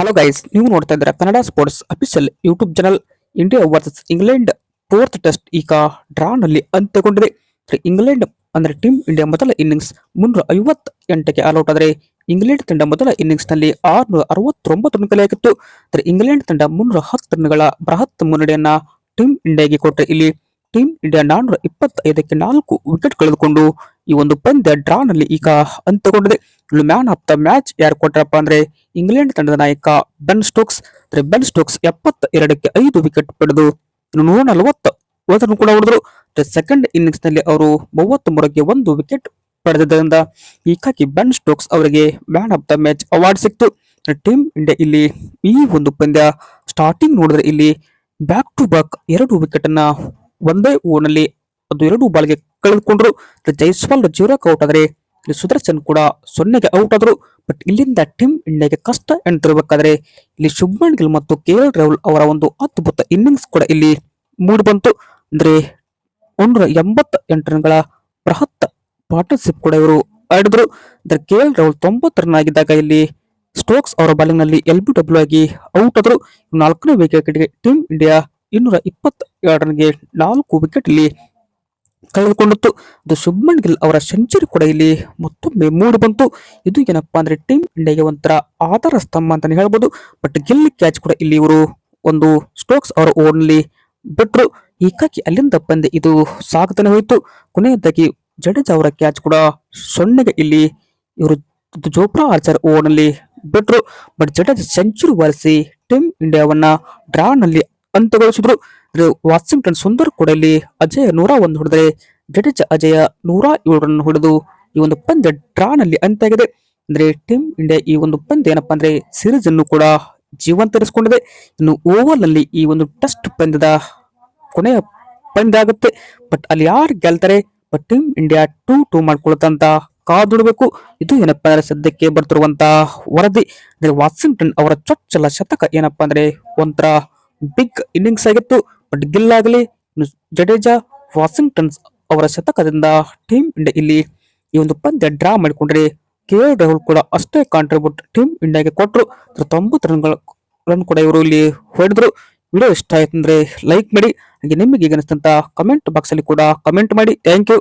Hello guys ನೀವು ನೋಡ್ತಾ ಇದ್ದೀರಾ Kannada sports official YouTube channel India versus England fourth test ಈಗ ಡ್ರಾನಲ್ಲಿ ಅಂತ್ಯಗೊಂಡಿದೆ ಇಂಗ್ಲೆಂಡ್ ಅಂದ್ರೆ ಟೀಮ್ ಇಂಡಿಯಾ ಮೊದಲ ಇನ್ನಿಂಗ್ಸ್ ಮುನ್ನೂರ ಐವತ್ತ ಎಂಟಕ್ಕೆ ಆಲ್ಔಟ್ ಆದರೆ ಇಂಗ್ಲೆಂಡ್ ತಂಡ ಮೊದಲ ಇನ್ನಿಂಗ್ಸ್ನಲ್ಲಿ ಆರುನೂರ ಅರವತ್ತೊಂಬತ್ತು ರನ್ ಕಲೆಯಾಗಿತ್ತು ಅಂದ್ರೆ ಇಂಗ್ಲೆಂಡ್ ತಂಡ ಮುನ್ನೂರ ಹತ್ತು ರನ್ಗಳ ಬೃಹತ್ ಮುನ್ನಡೆಯನ್ನ ಟೀಮ್ ಇಂಡಿಯಾಗೆ ಕೊಟ್ಟರೆ ಇಲ್ಲಿ ಟೀಮ್ ಇಂಡಿಯಾ ನಾನ್ನೂರ ಇಪ್ಪತ್ತೈದಕ್ಕೆ ನಾಲ್ಕು ವಿಕೆಟ್ ಕಳೆದುಕೊಂಡು ಈ ಒಂದು ಪಂದ್ಯ ಡ್ರಾನಲ್ಲಿ ಈಗ ಅಂತ್ಯಗೊಂಡಿದೆ ಇಲ್ಲಿ ಮ್ಯಾನ್ ಆಫ್ ದ ಮ್ಯಾಚ್ ಯಾರು ಕೊಟ್ಟರಪ್ಪ ಅಂದ್ರೆ ಇಂಗ್ಲೆಂಡ್ ತಂಡದ ನಾಯಕ ಬೆನ್ ಸ್ಟೋಕ್ಸ್ ಅಂದ್ರೆ ಬೆನ್ ಸ್ಟೋಕ್ಸ್ ಎಪ್ಪತ್ತ ಎರಡಕ್ಕೆ ಐದು ವಿಕೆಟ್ ಪಡೆದು ನೂರ ನಲವತ್ತು ಓದನ್ನು ಕೂಡ ಹೊಡೆದ್ರು. ಸೆಕೆಂಡ್ ಇನ್ನಿಂಗ್ಸ್ನಲ್ಲಿ ಅವರು ಮೂವತ್ತ್ ಮೂರಕ್ಕೆ ಒಂದು ವಿಕೆಟ್ ಪಡೆದಿದ್ದರಿಂದ ಹೀಗಾಗಿ ಬೆನ್ ಸ್ಟೋಕ್ಸ್ ಅವರಿಗೆ man of the match award ಸಿಕ್ತು. ಟೀಮ್ ಇಂಡಿಯಾ ಇಲ್ಲಿ ಈ ಒಂದು ಪಂದ್ಯ ಸ್ಟಾರ್ಟಿಂಗ್ ನೋಡಿದ್ರೆ ಇಲ್ಲಿ ಬ್ಯಾಕ್ ಟು ಬ್ಯಾಕ್ ಎರಡು ವಿಕೆಟ್ ಅನ್ನ ಒಂದೇ ಓವರ್ನಲ್ಲಿ ಅದು ಎರಡು ಬಾಲ್ಗೆ ಕಳೆದುಕೊಂಡ್ರು. ಜೈಸ್ವಾಲ್ ಜೀರೋ ಔಟ್ ಆದರೆ ಇಲ್ಲಿ ಸುದರ್ಶನ್ ಕೂಡ ಸೊನ್ನೆಗೆ ಔಟ್ ಆದರು. ಬಟ್ ಇಲ್ಲಿಂದ ಟೀಮ್ ಇಂಡಿಯಾಗೆ ಕಷ್ಟ ಎಣ್ತಿರ್ಬೇಕಾದ್ರೆ ಇಲ್ಲಿ ಶುಭ್ಮನ್ ಗಿಲ್ ಮತ್ತು ಕೆ ಎಲ್ ರಾಹುಲ್ ಅವರ ಒಂದು ಅದ್ಭುತ ಇನ್ನಿಂಗ್ಸ್ ಕೂಡ ಇಲ್ಲಿ ಮೂಡಿ ಬಂತು. ಅಂದ್ರೆ ಒಂದೂರ ಎಂಬತ್ತ ಎಂಟು ರನ್ಗಳ ಬೃಹತ್ ಪಾರ್ಟ್ನರ್ಶಿಪ್ ಕೂಡ ಇವರು ಆಡಿದ್ರು. ಅಂದ್ರೆ ಕೆ ಎಲ್ ರಾಹುಲ್ ತೊಂಬತ್ತು ರನ್ ಆಗಿದ್ದಾಗ ಇಲ್ಲಿ ಸ್ಟೋಕ್ಸ್ ಅವರ ಬಾಲಿಂಗ್ನಲ್ಲಿ ಎಲ್ ಬಿ ಡಬ್ಲ್ಯೂ ಆಗಿ ಔಟ್ ಆದ್ರು. ನಾಲ್ಕನೇ ವಿಕೆಟ್ಗೆ ಟೀಮ್ ಇಂಡಿಯಾ ಇನ್ನೂರ ಇಪ್ಪತ್ತ ಎರಡು ರನ್ಗೆ ನಾಲ್ಕು ವಿಕೆಟ್ ಇಲ್ಲಿ ಕಳೆದುಕೊಂಡಿತ್ತು ಅದು ಶುಭ್ಮನ್ ಗಿಲ್ ಅವರ ಸೆಂಚುರಿ ಕೂಡ ಇಲ್ಲಿ ಮತ್ತೊಮ್ಮೆ ಮೂಡಿ ಬಂತು. ಇದು ಏನಪ್ಪಾ ಅಂದ್ರೆ ಟೀಮ್ ಇಂಡಿಯಾಗೆ ಒಂಥರ ಆಧಾರ ಸ್ತಂಭ ಅಂತಾನೆ ಹೇಳ್ಬೋದು. ಬಟ್ ಗಿಲ್ ಕ್ಯಾಚ್ ಕೂಡ ಇಲ್ಲಿ ಇವರು ಒಂದು ಸ್ಟೋಕ್ಸ್ ಅವರ ಓನ್ಲಿ ಬಿಟ್ರು. ಹೀಗಾಗಿ ಅಲ್ಲಿಂದ ಬಂದೆ ಇದು ಸಾಗುತ್ತಾನೆ ಹೋಯಿತು. ಕೊನೆಯದಾಗಿ ಜಡೇಜ್ ಅವರ ಕ್ಯಾಚ್ ಕೂಡ ಸೊನ್ನೆಗೆ ಇಲ್ಲಿ ಇವರು ಜೋಪ್ರಾ ಆರ್ಚರ್ ಓವರ್ನಲ್ಲಿ ಬಿಟ್ರು. ಬಟ್ ಜಡೇಜ್ ಸೆಂಚುರಿ ಬಾರಿಸಿ ಟೀಮ್ ಇಂಡಿಯಾವನ್ನ ಡ್ರಾನಲ್ಲಿ ಅಂತ್ಯಗೊಳಿಸಿದ್ರು. ವಾಷಿಂಗ್ಟನ್ ಸುಂದರ್ ಕೊಡಲಿ ಅಜಯ ನೂರ ಒಂದು ಹೊಡೆದರೆ ಜಡೇಜ ಅಜಯ ನೂರ ಏಳು ಹೊಡೆದು ಈ ಒಂದು ಪಂದ್ಯ ಡ್ರಾನಲ್ಲಿ ಅಂತ್ಯ ಆಗಿದೆ ಅಂದ್ರೆ ಟೀಮ್ ಇಂಡಿಯಾ ಈ ಒಂದು ಪಂದ್ಯ ಏನಪ್ಪಾ ಅಂದ್ರೆ ಸಿರೀಸ್ ಅನ್ನು ಕೂಡ ಜೀವಂತರಿಸಿಕೊಂಡಿದೆ. ಇನ್ನು ಓವರ್ನಲ್ಲಿ ಈ ಒಂದು ಟೆಸ್ಟ್ ಪಂದ್ಯದ ಕೊನೆಯ ಪಂದ್ಯ ಆಗುತ್ತೆ. ಬಟ್ ಅಲ್ಲಿ ಯಾರು ಗೆಲ್ತಾರೆ? But team India two two ಮಾಡ್ಕೊಳ್ತಂತ ಕಾದುಡಬೇಕು. ಇದು ಏನಪ್ಪಾ ಅಂದ್ರೆ ಸದ್ಯಕ್ಕೆ ಬರ್ತಿರುವಂತ ವರದಿ. ಅಂದ್ರೆ ವಾಷಿಂಗ್ಟನ್ ಅವರ ಚೊಚ್ಚಲ ಶತಕ ಏನಪ್ಪಾ ಅಂದ್ರೆ ಒಂಥರ ಬಿಗ್ ಇನ್ನಿಂಗ್ಸ್ ಆಗಿತ್ತು. ಬಟ್ ಗಿಲ್ ಆಗಲಿ, ಜಡೇಜಾ, ವಾಷಿಂಗ್ಟನ್ಸ್ ಅವರ ಶತಕದಿಂದ ಟೀಮ್ ಇಂಡಿಯಾ ಇಲ್ಲಿ ಈ ಒಂದು ಪಂದ್ಯ ಡ್ರಾ ಮಾಡಿಕೊಂಡ್ರೆ ಕೆ ಎಲ್ ರಾಹುಲ್ ಕೂಡ ಅಷ್ಟೇ ಕಾಂಟ್ರಿಬ್ಯೂಟ್ ಟೀಮ್ ಇಂಡಿಯಾಗೆ ಕೊಟ್ಟರು ತೊಂಬತ್ತು ರನ್ಗಳ ರನ್ ಕೂಡ ಇವರು ಇಲ್ಲಿ ಹೊಡೆದ್ರು. ವಿಡಿಯೋ ಇಷ್ಟ ಆಯ್ತು ಅಂದ್ರೆ ಲೈಕ್ ಮಾಡಿ, ಹಾಗೆ ನಿಮಗೆ ಈಗ ಅನಿಸ್ತಂತ ಕಮೆಂಟ್ ಬಾಕ್ಸ್ ಅಲ್ಲಿ ಕೂಡ ಕಮೆಂಟ್ ಮಾಡಿ. Thank you